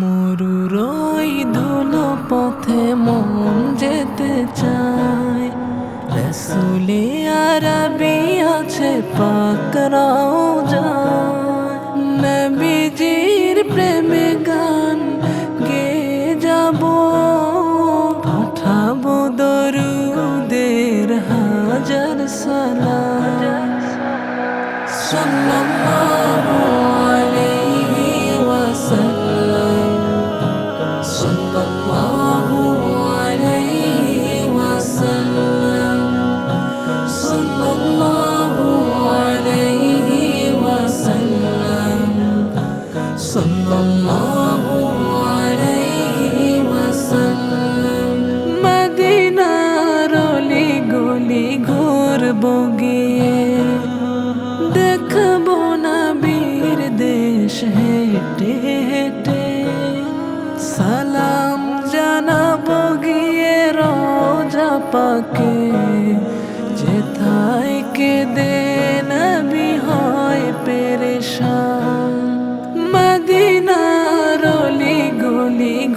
মরুরই ধুলো পথে মন যেতে চায়। রসুলে আরবি আছে পাকরাও যায় নবীজির প্রেমে গান গে যাব। পাঠাবো দরুদের হাজার সালাম। সাল্লাল্লাহু মদিনার গলি ঘুরব গিয়ে দেখব না বীর দেশ হেঁটে হেঁটে। সালাম জানাব পাকে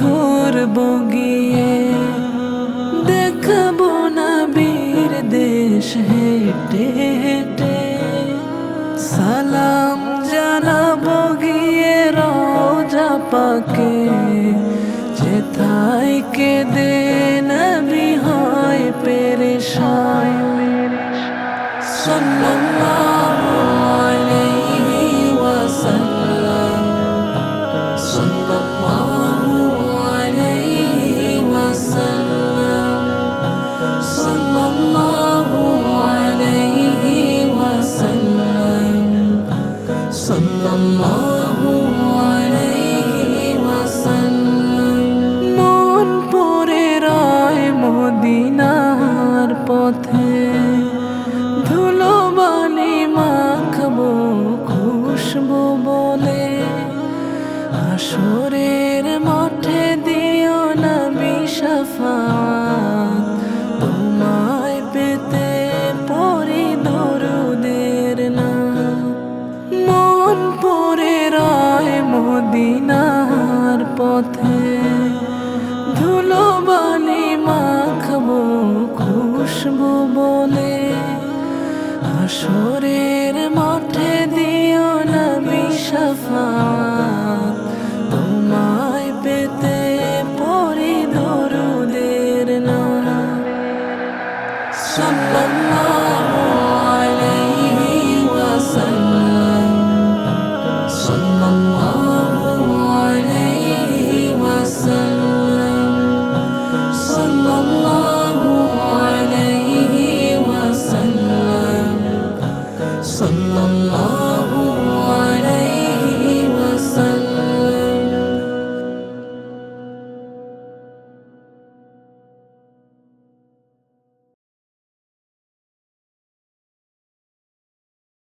ঘুরবো গিয়ে দেখব না বীর দেশ হেঁটে হেঁটে। সালাম জানাব গিয়ে রোজা পাকে যেথায় কে দে হয় পেরেশান। সাল্লাল্লাহু মন পড়ে রয় মদিনার পথে। মাখবো খুশবু বলে। আসরের মাঠে দিও না বিশাফাত পথে ধুলো বালি মাখবো খুশবু বলে। আসরের মাঠে দিও না বিশাফা তোমায় পেতে না